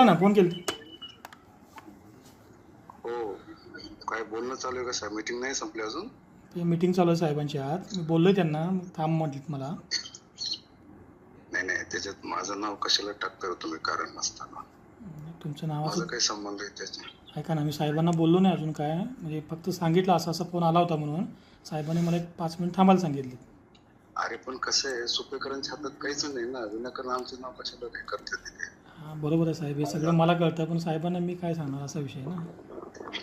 बोला ना फोन केली हो. काय बोलणं चालू आहे का साहेब? मीटिंग नाही संपली अजून? ते मीटिंग चालू आहे साहेबांची आज. मी बोललो त्यांना. थांब म्हटलं मला. नाही नाही. त्याच्यात माझं नाव कशाला टाकता तुम्ही? कारण नसताना. तुमचं माझा नावाचं काही संबंध आहे त्याच्या ऐका ना मी साहेबांना बोललो नाही अजून काय. म्हणजे फक्त सांगितलं असं असा फोन आला होता म्हणून. साहेबांनी मला एक पाच मिनिट थांबायला सांगितले अरे पण कसं आहे सुपेकरांच्या हातात काहीच नाही ना. विनाकारण आमचं नाव कशाला हे करते तिथे हां बरोबर आहे साहेब. हे सगळं मला कळतं पण साहेबांना मी काय सांगणार असा विषय ना?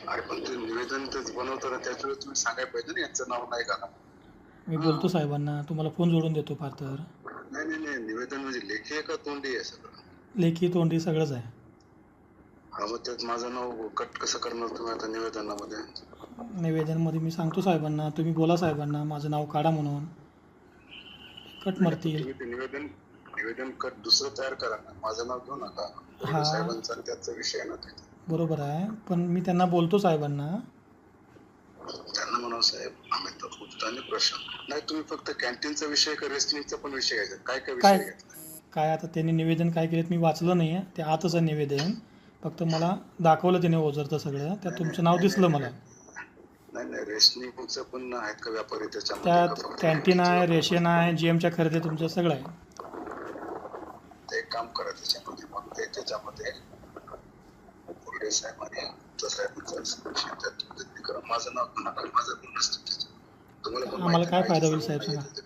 अरे पण ते निवेदन तेच बनवताना त्याच वेळेस तुम्ही सांगायला पाहिजे ना यांचं नाव नाही का मी बोलतो साहेबांना तुम्हाला फोन जोडून देतो फार तर. नाही नाही नाही निवेदन म्हणजे लेखी आहे का तोंडी आहे सगळं? लेखी तोंडी सगळंच आहे. हा मग त्यात माझं नाव कट कसं करणार तुम्ही आता निवेदनामध्ये? निवेदनमध्ये मी सांगतो साहेबांना तुम्ही बोला साहेबांना माझं नाव काढा म्हणून. कट मारतील. तुम्ही ते निवेदन निवेदन कट दुसरं तयार करा ना. माझं नाव घेऊ नका हा. साहेबांचा त्याचा विषय ना बरोबर आहे. पण मी त्यांना बोलतो साहेबांना. त्यांना म्हणावं साहेब आम्ही तर उत्ताने प्रश्न. नाही तुम्ही फक्त कॅन्टीनचा विषय का रेस्टिंगचा पण विषय घ्यायचा? काय काय? विषय घेतला काय आता त्यांनी निवेदन काय केलं मी वाचलं नाही आहे ते आतच आहे निवेदन. फक्त मला दाखवलं त्याने ओझरतं सगळं. त्यात तुमचं नाव दिसलं मला. नाही नाही रेशनिंगचं पण आहेत का व्यापारी? त्यात कॅन्टीन आहे रेशन आहे जी एमच्या खरेदी तुमचं सगळं आहे. काम करा त्याच्यामध्ये मग ते त्याच्यामध्ये. बोर्डे साहेब आणि माझं नाव माझं नसतं तुम्हाला काय फायदा होईल साहेब.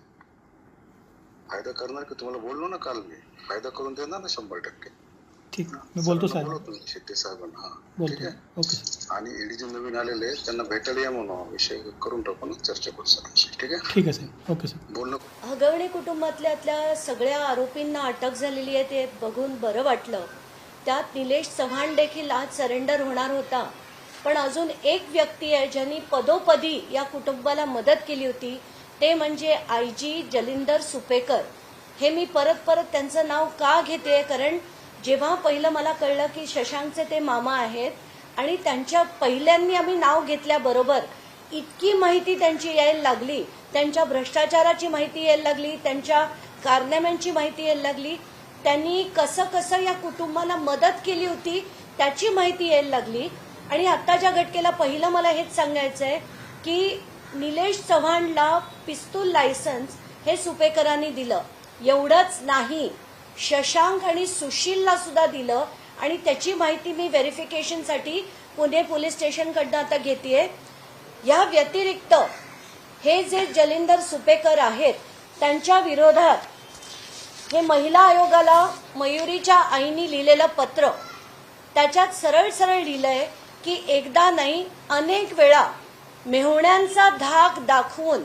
फायदा करणार की तुम्हाला बोललो ना काल मी. फायदा करून देणार ना शंभर टक्के. ठीक. मी बोलतो साहेब. शेट्टी साहेबांना. हा. बोलतो. ओके सर आणि ईडी जे नवीन आलेले आहेत, त्यांना भेटायला या म्हणून विषय करून टाकू ना चर्चा करू सरांशी ठीक आहे? ठीक आहे साहेब. ओके सर बोलणं हगवणे कुटुंबातल्या सगळ्या आरोपींना अटक झालेली आहे ते बघून बरं वाटलं. त्यात निलेश चव्हाण देखील आज सरेंडर होणार होता. पण अजून एक व्यक्ती आहे ज्यांनी पदोपदी या कुटुंबाला मदत केली होती ते म्हणजे आय जी जलिंदर सुपेकर. हे मी परत परत त्यांचं नाव का घेते? कारण जेव्हा पहिलं मला कळलं की शशांकचे ते मामा आहेत आणि त्यांच्या पहिल्यांनी आम्ही नाव घेतल्याबरोबर इतकी माहिती त्यांची यायला लागली त्यांच्या भ्रष्टाचाराची माहिती यायला लागली त्यांच्या कारनाम्यांची माहिती यायला लागली त्यांनी कसं कसं या कुटुंबाला मदत केली होती त्याची माहिती यायला लागली. आणि आत्ताच्या घटकेला पहिलं मला हेच सांगायचं आहे की निलेश चव्हाणला पिस्तूल लायसन्स हे सुपेकरांनी दिलं. एवढंच नाही. शशांक आणि सुशीलला सुद्धा दिलं आणि त्याची माहिती मी व्हेरिफिकेशनसाठी पुणे पोलीस स्टेशनकडनं आता घेतेय. या व्यतिरिक्त हे जे जलिंदर सुपेकर आहेत त्यांच्या विरोधात हे महिला आयोगाला मयुरीच्या आईनी लिहिलेलं पत्र त्याच्यात सरळ सरळ लिहिलंय की एकदा नाही अनेक वेळा मेहुण्यांचा धाक दाखवून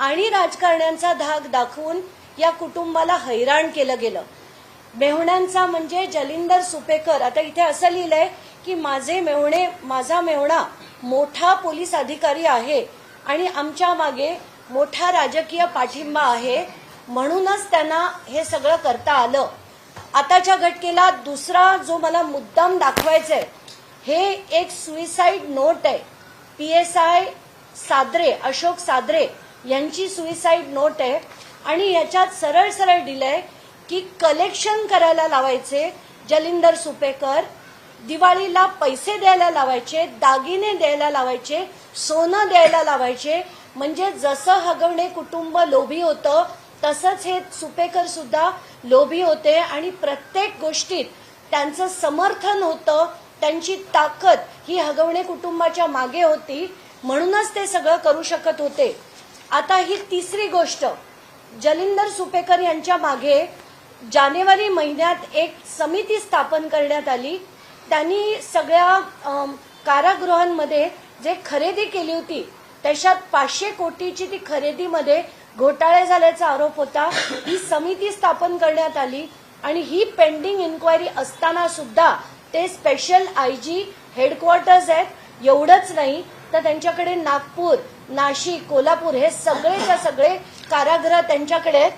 आणि राजकारण्यांचा धाक दाखवून या कुटुंबाला हैराण केलं गेलं. मेहुण्यांचा म्हणजे जलिंदर सुपेकर. आता इथे असं लिहिलंय की माझे मेहुणे माझा मेहुणा मोठा पोलीस अधिकारी आहे आणि आमच्या मागे मोठा राजकीय पाठिंबा आहे. म्हणूनच त्यांना हे सगळं करता आलं. आताच्या घटकेला दुसरा जो मला मुद्दाम दाखवायचा आहे हे एक सुईसाईड नोट आहे. P S I Sadare Ashok Sadare यांची सुईसाईड नोट आहे. आणि याच्यात सरळ सरळ दिलंय की कलेक्शन करायला लावायचे जलिंदर सुपेकर. दिवाळीला पैसे द्यायला लावायचे दागिने द्यायला लावायचे सोनं द्यायला लावायचे. म्हणजे जसं हगवणे कुटुंब लोभी होतं तसंच हे सुपेकर सुद्धा लोभी होते. आणि प्रत्येक गोष्टीत त्यांचं समर्थन होतं त्यांची ताकद ही हगवणे कुटुंबाच्या मागे होती. म्हणूनच ते सगळं करू शकत होते. आता ही तिसरी गोष्ट जलिंदर सुपेकर यांच्या मागे जानेवारी महिन्यात एक समिती स्थापन करण्यात आली. त्यांनी सगळ्या कारागृहांमध्ये जे खरेदी केली होती त्याच्यात पाचशे कोटीची ती खरेदीमध्ये घोटाळे झाल्याचा आरोप होता. ही समिती स्थापन करण्यात आली आणि ही पेंडिंग इन्क्वायरी असताना सुद्धा ते स्पेशल आय जी हेडक्वार्टर्स आहेत. एवढंच नाही तर त्यांच्याकडे नागपूर नाशिक कोल्हापूर हे सगळेच्या सगळे कारागृह त्यांच्याकडे आहेत.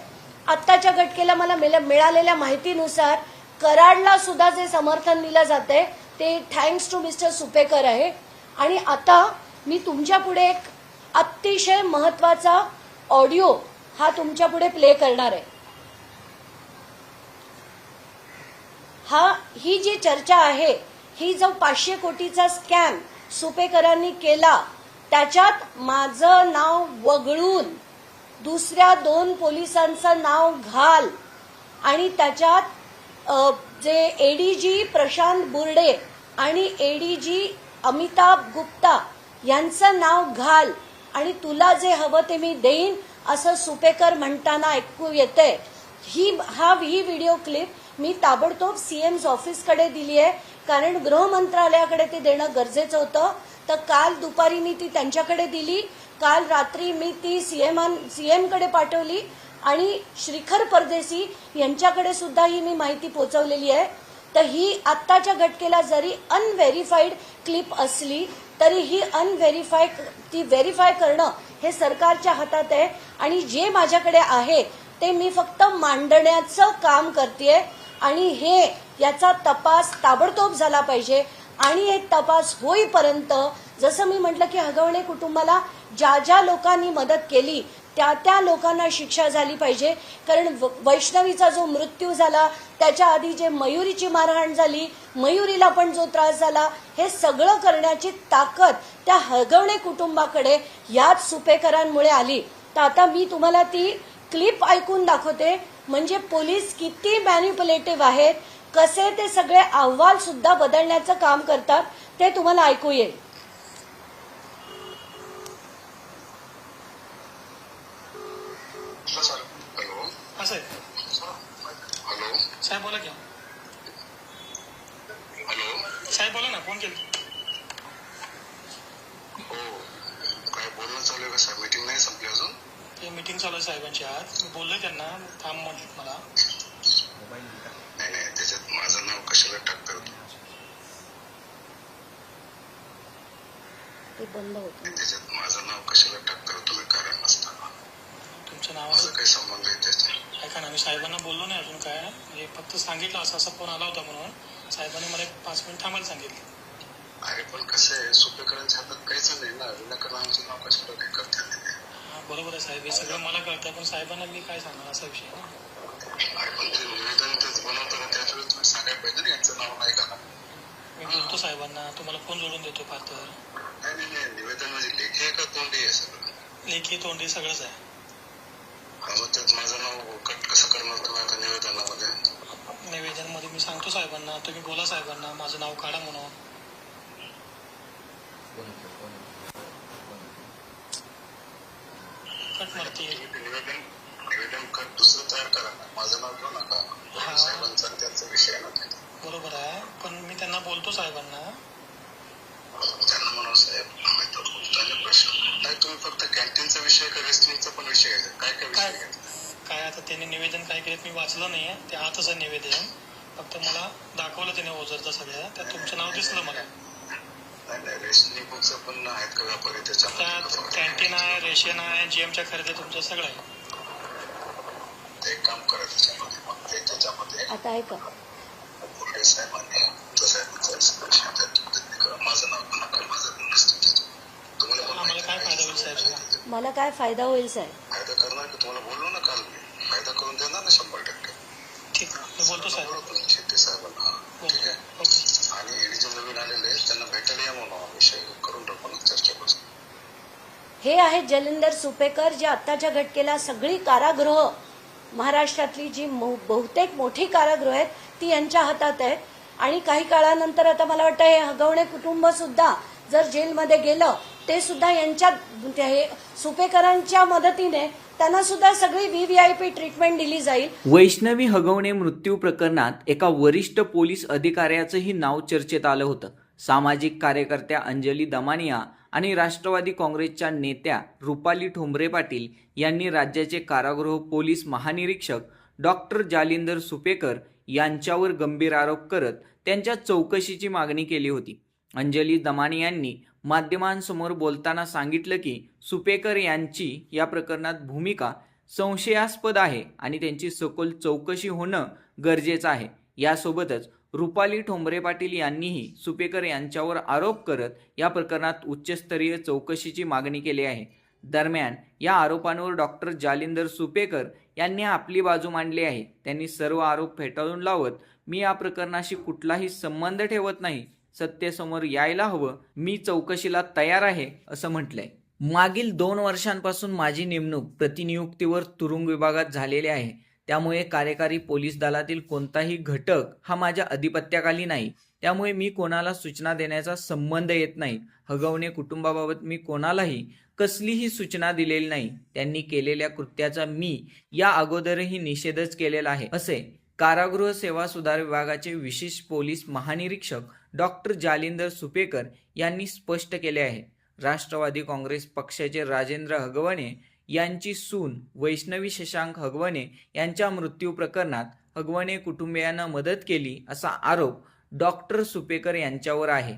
आत्ताच्या घटकेला मला मिळालेल्या माहितीनुसार कराडला सुद्धा जे समर्थन दिलं जाते ते थँक्स टू मिस्टर सुपेकर आहे. आणि आता मी तुमच्यापुढे एक अतिशय महत्त्वाचा ऑडिओ हा तुमच्यापुढे प्ले करणार आहे. हा ही जी चर्चा आहे ही जो पाचशे कोटीचा स्कॅम सुपेकरांनी केला त्याच्यात माझं नाव वगळून दुसऱ्या दोन पोलिसांचं नाव घाल. आणि त्याच्यात जे एडीजी प्रशांत बुर्डे आणि एडीजी अमिताभ गुप्ता यांचं नाव घाल. आणि तुला जे हवं ते मी देईन असं सुपेकर म्हणताना ऐकू येते ही हा ही व्हिडिओ क्लिप मी ताबडतोब सीएम्स ऑफिसकडे दिली आहे. कारण गृह मंत्रालयाकडे ते देणं गरजेचं होतं. तर काल दुपारी मी ती त्यांच्याकडे दिली. काल रात्री मी ती सीएम सीएम पाठवली आणि श्रीखर परदेशी यांच्याकडे सुद्धा ही मी माहिती पोहोचवलेली आहे. तर ही आत्ताच्या घटकेला जरी अनव्हेरीफाईड क्लिप असली तरी ही अनव्हेरीफाय ती व्हेरीफाय करणं हे सरकारच्या हातात आहे. आणि जे माझ्याकडे आहे ते मी फक्त मांडण्याचं काम करते आणि हे याचा तपास ताबडतोब झाला पाहिजे. आणि हे तपास होईपर्यंत जसं मी म्हटलं की हगवणे कुटुंबाला ज्या ज्या लोकांनी मदत केली त्या त्या लोकांना शिक्षा झाली पाहिजे. कारण व- वैष्णवीचा जो मृत्यू झाला त्याच्या आधी जे मयुरीची मारहाण झाली मयुरीला पण जो त्रास झाला हे सगळं करण्याची ताकद त्या हगवणे कुटुंबाकडे याच सुपेकरांमुळे आली. तर आता मी तुम्हाला ती क्लिप ऐकून दाखवते. म्हणजे पोलीस किती मॅन्युपुलेटिव्ह आहेत कसे ते सगळे अहवाल सुद्धा बदलण्याचं काम करतात ते तुम्हाला ऐकू येईल हॅलो हा साहेब हॅलो साहेब बोला की हॅलो साहेब बोला ना फोन केलं हो काय बोलणं चालू आहे का साहेब? मीटिंग नाही संपली अजून? ते मीटिंग चालू आहे साहेबांची आज. मी बोललोय त्यांना थांब म्हटलं मला. नाही नाही त्याच्यात माझं नाव कशाला टाकता होतं ते बंद होतं. त्याच्यात माझं नाव कशाला टाकता होतं तुम्ही कारण नसताना तुमचं माझा नाव काही संबंध आहे त्याच्यात ऐका ना मी साहेबांना बोललो नाही अजून काय. म्हणजे फक्त सांगितलं असं असा फोन आला होता म्हणून. साहेबांनी मला एक पाच मिनिट थांबायला सांगितलं. अरे पण कसं आहे सुपेकरांच्या हातात काहीच नाही ना. विनाकारण आमचं नाव कशाला हे करता हा बरोबर आहे साहेब. हे सगळं मला कळतं पण साहेबांना मी काय सांगणार असा विषय आहे ना. अरे पण ते निवेदन तेच बनवताना त्याच वेळेस तुम्ही सांगायला पाहिजे ना यांचं नाव नाही का? मी बोलतो साहेबांना. तुम्हाला फोन जोडून देतो फार तर. नाही नाही नाही. निवेदन म्हणजे लेखी आहे का तोंडी आहे सगळं? लेखी तोंडी सगळंच आहे. त्यात माझं नाव कट कसं करणार तुम्ही आता निवेदनामध्ये? निवेदनमध्ये मी सांगतो साहेबांना तुम्ही बोला साहेबांना माझं नाव काढा म्हणून. कट मारते निवेदन कट दुसरं तयार करा. माझं नाव घेऊ नका. साहेबांचा त्यांचा विषय. बरोबर आहे. पण मी त्यांना बोलतो साहेबांना. त्यांना म्हणून साहेब खूप प्रश्न नाही तुम्ही फक्त कॅन्टीनचा विषय का रेस्टिंगचा पण विषय काय काय विषय घ्यायचा काय आता त्यांनी निवेदन काय केलं मी वाचलं नाही आहे ते आतच आहे निवेदन. फक्त मला दाखवलं त्याने ओझरचं सगळ्या त्यात तुमचं नाव दिसलं मला. का त्यात का कॅन्टीन आहे रेशन आहे जीएमच्या खरेदी तुमचं सगळं आहे. ते एक काम करा त्याच्यामध्ये. मग ते त्याच्यामध्ये आता साहेबांनी आमच्या साहेबांचा तुम्ही करा. माझं नाव पण नका माझं पण नसतं त्याच्यात तुम्हाला पण आम्हाला माहिती काय आहे. फायदा होईल साहेब? मला काय फायदा होईल साहेब? फायदा करणार की? तुम्हाला बोललो ना काल मी. फायदा करून देणार ना शंभर टक्के. ठीक आहे. मी बोलतो साहेब. बरोबर तुम्ही शेट्टी साहेबांना हा, ठीक आहे. ओके आणि एडी जे नवीन आलेले आहेत, त्यांना भेटायला या म्हणून हा विषय करून टाकू ना चर्चा करू. हे आहेत जलिंदर सुपेकर जे आत्ताच्या घटकेला सगळी कारागृह महाराष्ट्रातली जी मो- बहुतेक मोठी कारागृह आहेत ती यांच्या हातात आहेत. आणि काही काळानंतर आता मला वाटतं हे हगवणे कुटुंब सुद्धा जर जेलमध्ये गेलं ते सुद्धा यांच्या म्हणजे हे सुपेकरांच्या मदतीने त्यांना सुद्धा सगळी व्हीव्हीआयपी ट्रीटमेंट दिली जाईल. वैष्णवी हगवणे मृत्यू प्रकरणात एका वरिष्ठ पोलीस अधिकाऱ्याचंही नाव चर्चेत आलं होतं. सामाजिक कार्यकर्त्या अंजली दमानिया आणि राष्ट्रवादी काँग्रेसच्या नेत्या रुपाली ठोंबरे पाटील यांनी राज्याचे कारागृह पोलीस महानिरीक्षक डॉक्टर जालिंदर सुपेकर यांच्यावर गंभीर आरोप करत त्यांच्या चौकशीची मागणी केली होती. अंजली दमानी यांनी माध्यमांसमोर बोलताना सांगितलं की सुपेकर यांची या प्रकरणात भूमिका संशयास्पद आहे आणि त्यांची सखोल चौकशी होणं गरजेचं आहे. यासोबतच रुपाली ठोंबरे पाटील यांनीही सुपेकर यांच्यावर आरोप करत या प्रकरणात उच्चस्तरीय चौकशीची मागणी केली आहे. दरम्यान या आरोपांवर डॉक्टर जालिंदर सुपेकर यांनी आपली बाजू मांडली आहे. त्यांनी सर्व आरोप फेटाळून लावत मी या प्रकरणाशी कुठलाही संबंध ठेवत नाही. सत्तेसमोर यायला हवं मी चौकशीला तयार आहे असं म्हटलंय. मागील दोन वर्षांपासून माझी नेमणूक प्रतिनियुक्तीवर तुरुंग विभागात झालेली आहे. त्यामुळे कार्यकारी पोलीस दलातील कोणताही घटक हा माझ्या अधिपत्याखाली नाही. त्यामुळे मी कोणाला सूचना देण्याचा संबंध येत नाही. हगवणे कुटुंबाबाबत मी कोणालाही कसलीही सूचना दिलेली नाही. त्यांनी केलेल्या कृत्याचा मी या अगोदरही निषेधच केलेला आहे असे कारागृह सेवा सुधार विभागाचे विशेष पोलीस महानिरीक्षक डॉक्टर जालिंदर सुपेकर यांनी स्पष्ट केले आहे. राष्ट्रवादी काँग्रेस पक्षाचे राजेंद्र हगवणे यांची सून वैष्णवी शशांक हगवणे यांच्या मृत्यू प्रकरणात हगवणे कुटुंबियांना मदत केली असा आरोप डॉक्टर सुपेकर यांच्यावर आहे.